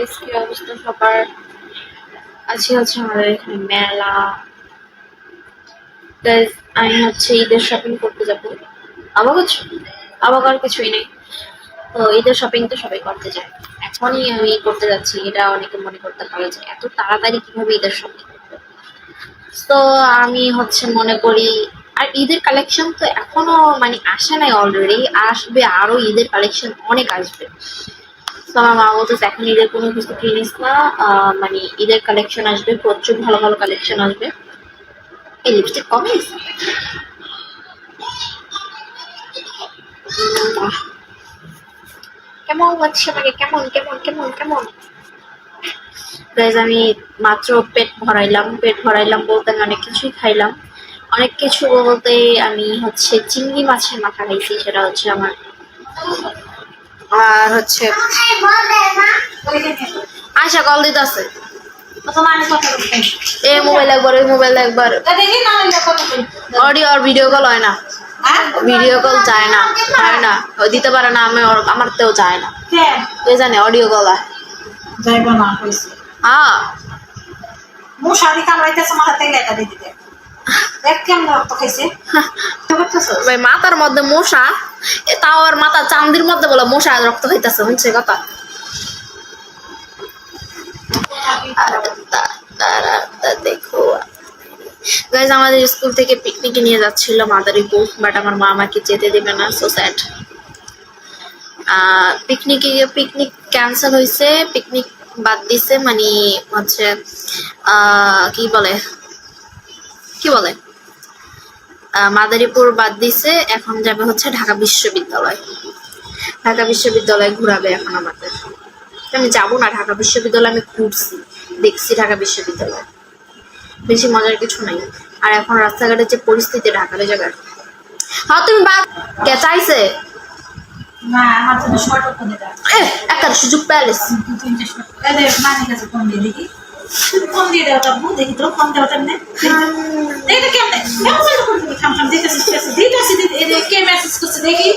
Guys কি অবস্থা সবার? আজকে হচ্ছে আমাদের এখানে মেলা। গাইস আমি হচ্ছে ঈদের শপিং করতে যাব। আবার কিছু আবার আর কিছুই নেই। তো ঈদের শপিং তো সবাই করতে যায়। এখনই আমি করতে যাচ্ছি, এটা অনেকে মনে করতে পারে যে এত তাড়াতাড়ি কীভাবে ঈদের শপিং তো আমি হচ্ছে মনে করি, আর ঈদের কালেকশন তো এখনও মানে আসে নাই অলরেডি আসবে আরও ঈদের কালেকশন অনেক আসবে। আমার মা বলতেছে এখন ঈদের কোনো কিছু কিনিস না। মানে ঈদের কালেকশন আসবে, প্রচুর ভালো ভালো কালেকশন আসবে। এই লিপস্টিক কমে কেমন লাগছে আমাকে? কেমন কেমন কেমন কেমন? গাইজ আমি মাত্র পেট ভরাইলাম পেট ভরাইলাম বলতে আমি অনেক কিছুই খাইলাম। অনেক কিছু বলতে আমি হচ্ছে চিংড়ি মাছের মাথা খাইছি, সেটা হচ্ছে আমার আর হচ্ছে আশা কল দিতেছে। এ মোবাইল একবার ওই মোবাইল একবার। অডিও আর ভিডিও কল হয় না। ভিডিও কল চায় না হয় না। দিতে পারে না আমি আমার তেও চায় না। তুই জানে অডিও কল হয়। হ্যাঁ। মশারি কামড়াইতেছে মাথা তেল এটা দিতে। দেখ কেমন রক্ত খাইছে। ভাই মাথার মধ্যে মশা। তাও আর মাথা চান্দির মধ্যে বলে, মশা রক্ত হইতাছে শুনছে কথা? আমাদের স্কুল থেকে পিকনিকে নিয়ে যাচ্ছিল মাদারীপুর বাট আমার মা আমাকে যেতে দেবে না সো স্যাড পিকনিকে পিকনিক ক্যান্সেল হয়েছে পিকনিক বাদ দিছে মানে হচ্ছে কি বলে? কি বলে? মাদারীপুর বাদ দিছে এখন যাবে হচ্ছে ঢাকা বিশ্ববিদ্যালয়। ঢাকা বিশ্ববিদ্যালয় ঘুরাবে এখন আমাদের। আমি যাব না ঢাকা বিশ্ববিদ্যালয় আমি ঘুরছি দেখছি ঢাকা বিশ্ববিদ্যালয়। বেশি মজার কিছু নাই। আর এখন রাস্তাঘাটের যে পরিস্থিতি ঢাকার জায়গার হ্যাঁ তুমি বাদ। কে চাইছে? না আমার জন্য শর্ট করে দাও এ, একটা সুযোগ প্যালেস ফোন দিয়ে দেখি ফোন দিয়ে দাও তাবু দেখি তো ফোন দাও তেমনে দেখি তো কেমনে কেমন করে ফোন খাম খাম দিতেছি দিতেছি দিতেছি দিতে- কে মেসেজ করছে দেখি।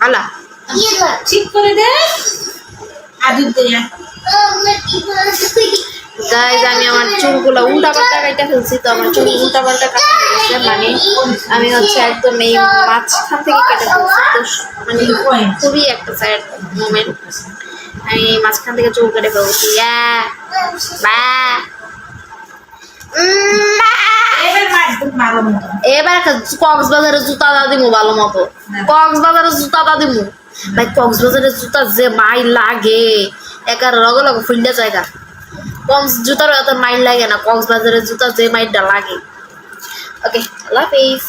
আলা। ঠিক করে দে। আদিত দেয়া গাইজ আমি আমার চুলগুলো উল্টা পাল্টা কাইটা ফেলছি তো আমার চুল উল্টা পাল্টা কাটা হয়ে গেছে মানে আমি হচ্ছে একদম এই মাঝখান থেকে কেটে ফেলছি তো মানে খুবই একটা স্যাড মোমেন্ট আমি মাঝখান থেকে চুল কেটে ফেলছি। এবার কক্সবাজারের জুতা দা দিমু ভালো মতো। কক্সবাজারের জুতা দা দিমু ভাই কক্সবাজারের জুতা যে মাই লাগে। একার লগে লগে ফিল্ডে জায়গা কক্স জুতার এত মাইল লাগে না। কক্সবাজারের জুতা যে মাইলটা লাগে। ওকে আল্লাহ হাফিজ